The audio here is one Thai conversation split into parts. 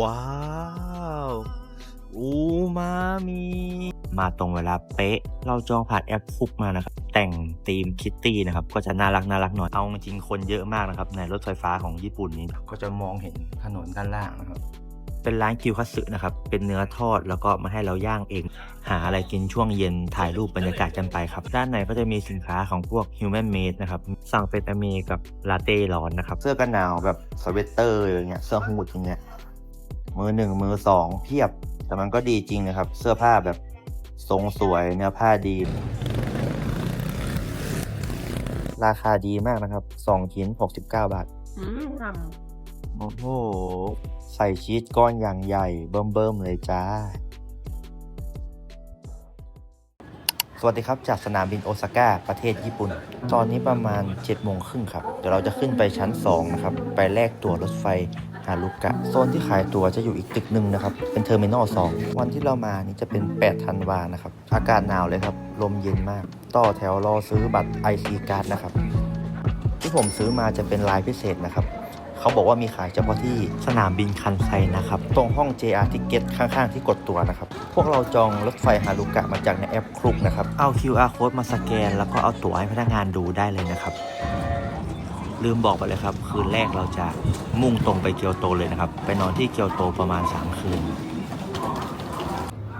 ว้าวอูมามีมาตรงเวลาเป๊ะ เราจองผ่านแอปฟุกมานะครับ แต่งธีมคิตตี้นะครับ ก็จะน่ารักน่ารักหน่อย เอาจริงๆคนเยอะมากนะครับ ในรถไฟฟ้าของญี่ปุ่นนี้ ก็จะมองเห็นถนนด้านล่างนะครับ เป็นร้านคิวคัตสึนะครับ เป็นเนื้อทอดแล้วก็มาให้เราย่างเอง หาอะไรกินช่วงเย็นถ่ายรูปบรรยากาศกันไปครับ ด้านในก็จะมีสินค้าของพวก Human Made นะครับ สั่งเป็นอเมกับลาเต้ร้อนนะครับ เสื้อกันหนาวแบบสเวตเตอร์อย่างเงี้ย เสื้อฮูดอย่างเงี้ย มือหนึ่งมือสองเพียบ แต่มันก็ดีจริงนะครับ เสื้อผ้าแบบทรงสวยเนื้อผ้าดี ราคาดีมากนะครับ2ชิ้น69บาท อืมทโอ้โห ใส่ชีสก้อนอย่างใหญ่เบิ่มๆเลยจ้า สวัสดีครับ จากสนามบินโอซาก้าประเทศญี่ปุ่น ตอนนี้ประมาณ7โมงครึ่งครับ เดี๋ยวเราจะขึ้นไปชั้น 2 นะครับ ไปแลกตั๋วรถไฟ ฮารุกะโซนที่ขายตั๋วจะอยู่อีกตึกหนึ่งนะครับ เป็นเทอร์มินอล2วันที่เรามานี่จะเป็น 8 ธันวานะครับ อากาศหนาวเลยครับ ลมเย็นมาก ต่อแถวรอซื้อบัตร IC Card นะครับ ที่ผมซื้อมาจะเป็นลายพิเศษนะครับเขาบอกว่ามีขายเฉพาะที่สนามบินคันไซนะครับ ตรงห้อง JR Ticket ข้างๆ ที่กดตัวนะครับ พวกเราจองรถไฟฮารุกะมาจากในแอปคลุกนะครับ เอา QR code มาสแกน แล้วก็เอาตั๋วให้พนักงานดูได้เลยนะครับ ลืมบอกไปเลยครับ คืนแรกเราจะมุ่งตรงไปเกียวโตเลยนะครับ ไปนอนที่เกียวโตประมาณ 3 คืน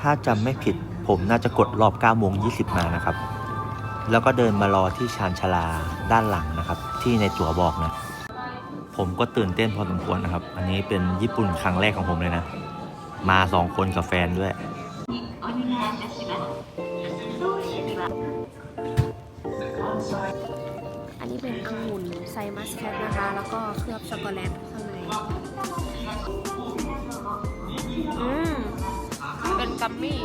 ถ้าจำไม่ผิดผมน่าจะกดรอบ9โมง20มานะครับ แล้วก็เดินมารอที่ชานชาลาด้านหลังนะครับ ที่ในตั๋วบอกนะ ผมก็ตื่นเต้นพอสมควรนะครับ อันนี้เป็นญี่ปุ่นครั้งแรกของผมเลยนะ มาสองคนกับแฟนด้วย สแคทนะคะ แล้วก็เคลือบช็อกโกแลตข้างใน อืม เป็นกัมมี่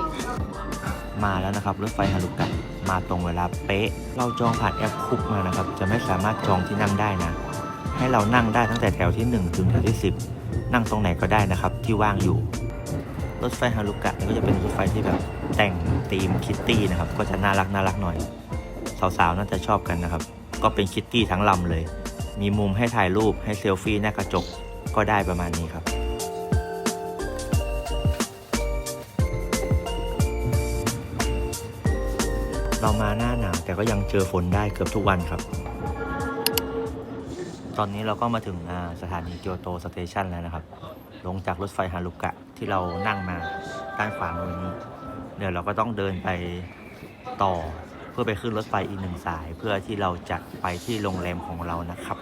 มาแล้วนะครับรถไฟฮารุกะมาตรงเวลาเป๊ะ เราจองผ่านแอปคุกมานะครับ จะไม่สามารถจองที่นั่งได้นะ ให้เรานั่งได้ตั้งแต่แถวที่ 1 ถึงแถวที่ 10 นั่งตรงไหนก็ได้นะครับ ที่ว่างอยู่ รถไฟฮารุกะนี่ก็จะเป็นรถไฟที่แบบแต่งธีมคิตตี้นะครับ ก็จะน่ารักน่ารักหน่อย สาวๆน่าจะชอบกันนะครับ ก็เป็นคิตตี้ทั้งลำเลย มีมุมให้ถ่ายรูปให้เซลฟี่หน้ากระจกก็ได้ประมาณนี้ครับ เรามาหน้าหนาวแต่ก็ยังเจอฝนได้เกือบทุกวันครับ ตอนนี้เราก็มาถึงสถานีเกียวโตสเตชันแล้วนะครับ ลงจากรถไฟฮารุกะที่เรานั่งมาด้านขวามือนี้เดี๋ยวเราก็ต้องเดินไปต่อเพื่อไปขึ้นรถไฟอีกหนึ่งสาย เพื่อที่เราจะไปที่โรงแรมของเรานะครับ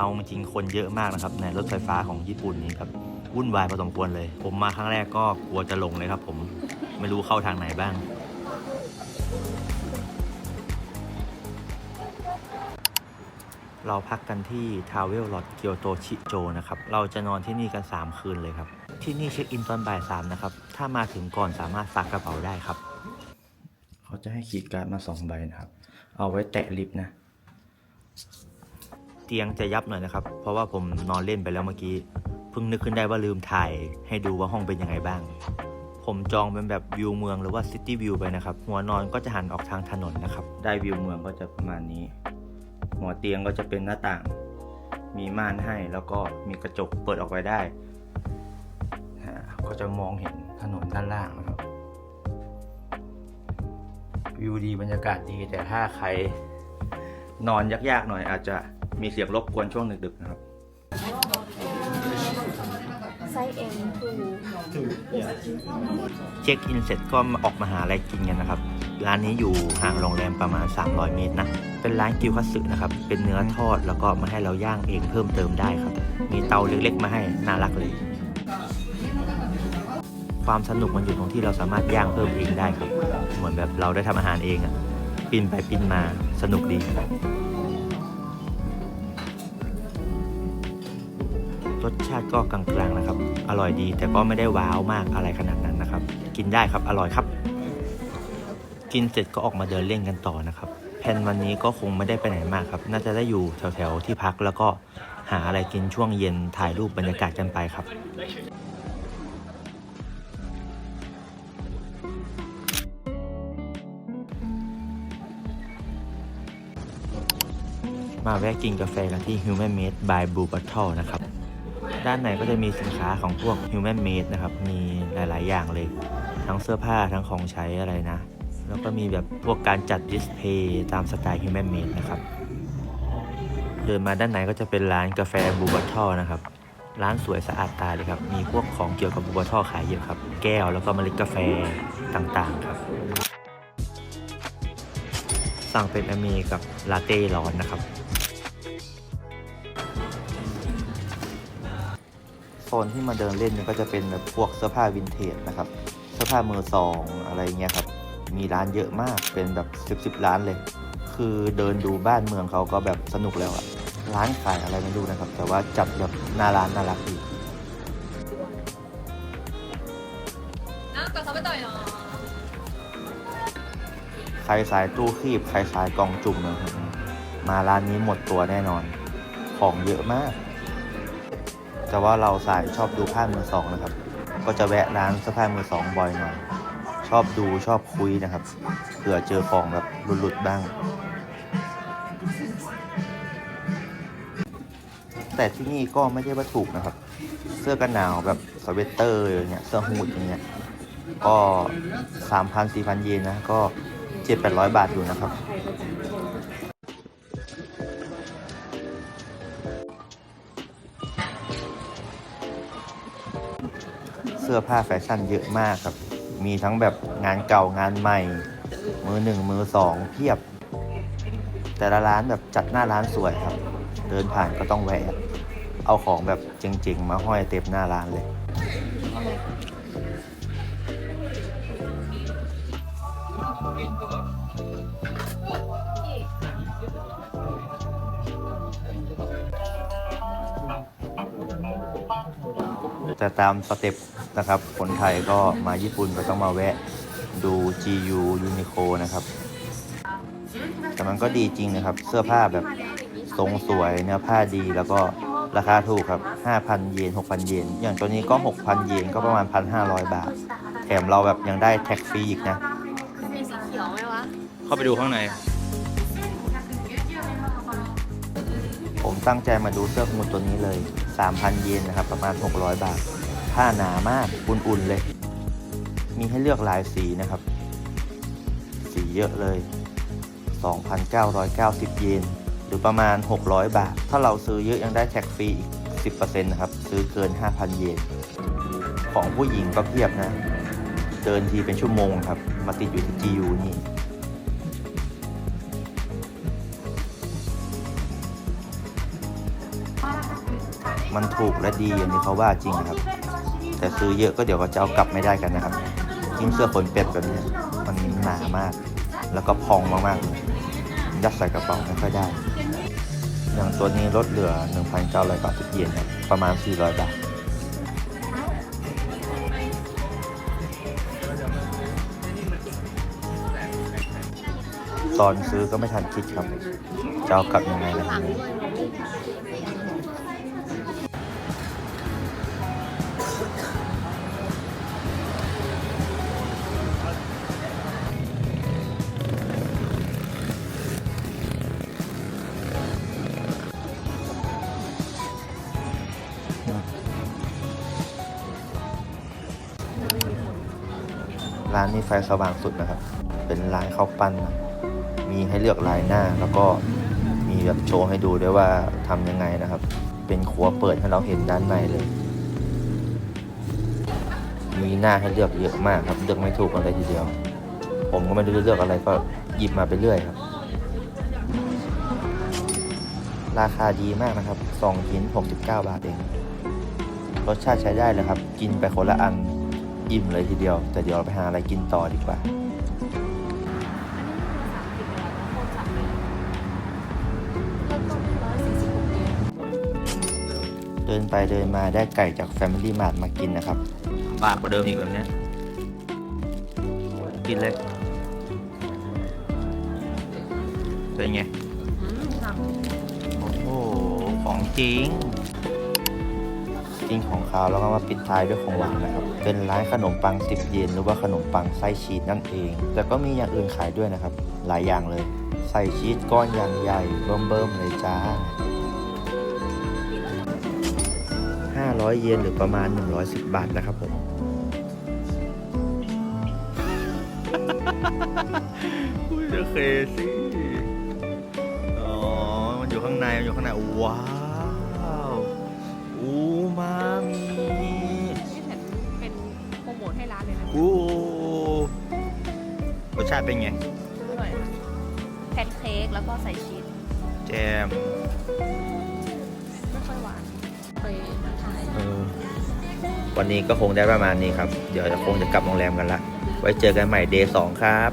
เอาจริงๆคนเยอะมากนะครับในรถไฟฟ้าของญี่ปุ่นนี้ครับวุ่นวายพอสมควรเลย ผมมาครั้งแรกก็กลัวจะหลงเลยครับผมไม่รู้เข้าทางไหนบ้าง เราพักกันที่ทาวเวลลอดเกียวโตชิโจนะครับ เราจะนอนที่นี่กัน 3 คืนเลยครับ ที่นี่เช็คอินตอนบ่ายสามนะครับ ถ้ามาถึงก่อนสามารถฝากกระเป๋าได้ครับ เขาจะให้ขีดการ์ดมาสองใบนะครับ เอาไว้แตะลิฟต์นะ เตียงจะยับหน่อยนะครับ เพราะว่าผมนอนเล่นไปแล้วเมื่อกี้ เพิ่งนึกขึ้นได้ว่าลืมถ่ายให้ดูว่าห้องเป็นยังไงบ้าง ผมจองเป็นแบบวิวเมืองหรือว่าซิตี้วิวไปนะครับ หัวนอนก็จะหันออกทางถนนนะครับ ได้วิวเมืองก็จะประมาณนี้ หัวเตียงก็จะเป็นหน้าต่าง มีม่านให้แล้วก็มีกระจกเปิดออกไปได้ ก็จะมองเห็นถนนด้านล่างนะครับ วิวดีบรรยากาศดีแต่ถ้าใครนอนยากๆหน่อยอาจจะ มีเสียงรบกวนช่วงดึกๆนะครับ ไซส์ M ทูเช็คอินเสร็จก็ออกมาหาอะไรกินกันนะครับ ร้านนี้อยู่ห่างโรงแรมประมาณ 300 เมตรนะ เป็นร้านกิวคัตสึนะครับ เป็นเนื้อทอดแล้วก็มาให้เราย่างเองเพิ่มเติมได้ครับ มีเตาเล็กๆ มาให้น่ารักเลย ความสนุกมันอยู่ตรงที่เราสามารถย่างเพิ่มเองได้ครับ เหมือนแบบเราได้ทำอาหารเองอะปิ้นไปปิ้นมาสนุกดี รสชาติก็กลางๆนะครับ อร่อยดีแต่ก็ไม่ได้ว้าวมากอะไรขนาดนั้นนะครับ กินได้ครับอร่อยครับ กินเสร็จก็ออกมาเดินเล่นกันต่อนะครับแผนวันนี้ก็คงไม่ได้ไปไหนมากครับ น่าจะได้อยู่แถวๆที่พักแล้วก็หาอะไรกินช่วงเย็นถ่ายรูปบรรยากาศกันไปครับมาแวะกินกาแฟกันที่ Human Made by Blue Bottle นะครับ ด้านในก็จะมีสินค้าของพวก Human Made นะครับ มีหลาย ๆ อย่างเลย ทั้งเสื้อผ้าทั้งของใช้อะไรนะ แล้วก็มีแบบพวกการจัดดิสเพย์ตามสไตล์ Human Made นะครับ เดินมาด้านในก็จะเป็นร้านกาแฟ Blue Bottle นะครับ ร้านสวยสะอาดตาเลยครับ มีพวกของเกี่ยวกับ Blue Bottle ขายเยอะครับ แก้วแล้วก็เมล็ดกาแฟต่าง ๆ ครับ สั่งเป็นอเมกับลาเต้ร้อนนะครับ โซนที่มาเดินเล่นก็จะเป็นแบบพวกเสื้อผ้าวินเทจนะครับ เสื้อผ้ามือสองอะไรเงี้ยครับ มีร้านเยอะมาก เป็นแบบสิบสิบร้านเลย คือเดินดูบ้านเมืองเขาก็แบบสนุกแล้วอะร้านขายอะไรไม่รู้นะครับ แต่ว่าจัดแบบน่าร้านน่ารักดีใครสายตู้คีบ ใครสายกองจุ่มนะครับ มาร้านนี้หมดตัวแน่นอน ของเยอะมาก แต่ว่าเราสายชอบดูผ้ามือสองนะครับ ก็จะแวะร้านเสื้อผ้ามือสองบ่อยหน่อย ชอบดูชอบคุยนะครับ เผื่อเจอของแบบหลุดๆบ้าง แต่ที่นี่ก็ไม่ได้ว่าถูกนะครับ เสื้อกันหนาวแบบสเวตเตอร์อย่างเงี้ย เสื้อฮูดอย่างเงี้ย ก็สามพันสี่พันเยนนะ ก็เจ็ดแปดร้อยบาทอยู่นะครับ สื้อผ้าแฟชั่นเยอะมากครับ มีทั้งแบบงานเก่างานใหม่ มือหนึ่งมือสองเพียบ แต่ละร้านแบบจัดหน้าร้านสวยครับ เดินผ่านก็ต้องแวะ เอาของแบบเจ๋งๆ มาห้อยเต็มหน้าร้านเลยแต่ตามสเต็ป นะครับ คนไทยก็มาญี่ปุ่นก็ต้องมาแวะดู GU Uniqlo นะครับ แต่มันก็ดีจริงนะครับ เสื้อผ้าแบบทรงสวยเนื้อผ้าดีแล้วก็ราคาถูกครับ 5,000 เยน 6,000 เยน อย่างตัวนี้ก็ 6,000 เยนก็ประมาณ 1,500 บาท แถมเราแบบยังได้แท็กฟรีอีกนะ มีสีเขียวไหมวะ เข้าไปดูข้างใน ผมตั้งใจมาดูเสื้อฮูดตัวนี้เลย 3,000 เยนนะครับ ประมาณ 600 บาท ผ้าหนามากอุ่นๆเลย มีให้เลือกหลายสีนะครับ สีเยอะเลย 2,990 เยน หรือประมาณ 600 บาท ถ้าเราซื้อเยอะยังได้แท็กฟรีอีก 10%นะครับ ซื้อเกิน 5,000 เยน ของผู้หญิงก็เพียบนะ เดินทีเป็นชั่วโมงครับ มาติดอยู่ที่ GU นี่มันถูกและดีอย่างที่เขาว่าจริงครับ แต่ซื้อเยอะก็เดี๋ยวก็จะเอากลับไม่ได้กันนะครับยิ่งเสื้อขนเป็ดแบบนี้มันหนามาก แล้วก็พองมากๆยัดใส่กระเป๋าไม่ค่อยได้ อย่างตัวนี้ลดเหลือ 1,990เยนครับประมาณ 400 บาทตอนซื้อก็ไม่ทันคิดครับ จะเอากลับยังไงนะหลัง ร้านนี้ไฟสว่างสุดนะครับ เป็นร้านข้าวปั้นนะมีให้เลือกลายหน้า แล้วก็มีแบบโชว์ให้ดูด้วยว่าทำยังไงนะครับ เป็นครัวเปิดให้เราเห็นด้านในเลย มีหน้าให้เลือกเยอะมากครับ เลือกไม่ถูกกันเลยทีเดียว ผมก็ไม่รู้จะเลือกอะไรก็หยิบมาไปเรื่อยครับ ราคาดีมากนะครับ2ชิ้น69 บาทเอง รสชาติใช้ได้เลยครับ กินไปคนละอัน อิ่มเลยทีเดียว แต่เดี๋ยวเราไปหาอะไรกินต่อดีกว่า เดินไปเดินมาได้ไก่จาก Family Mart มากินนะครับ บากกว่าเดิมอีกแบบเนี้ยกินเลยเป็นไง โอ้โห ของจริง กินของคาแล้วก็มาปิดท้ายด้วยของหวานนะครับ เป็นร้านขนมปัง 10 เยนหรือว่าขนมปังไส้ชีสนั่นเอง แต่ก็มีอย่างอื่นขายด้วยนะครับ หลายอย่างเลย ใส่ชีสก้อนอย่างใหญ่เบิ่มๆเลยจ้า 500 เยนหรือประมาณ 110 บาทนะครับผม อุ้ยโอเคสิอ๋อ มันอยู่ข้างใน มันอยู่ข้างใน ว้าว โปรโมทให้ร้านเลยนะอูรสชาติเป็นไง อร่อยค่ะแพนเค้กแล้วก็ใส่ชีสแจม ไม่ค่อยหวานไปถ่ายเออวันนี้ก็คงได้ประมาณนี้ครับ เดี๋ยวจะคงจะกลับโรงแรมกันละ ไว้เจอกันใหม่เดย์สองครับ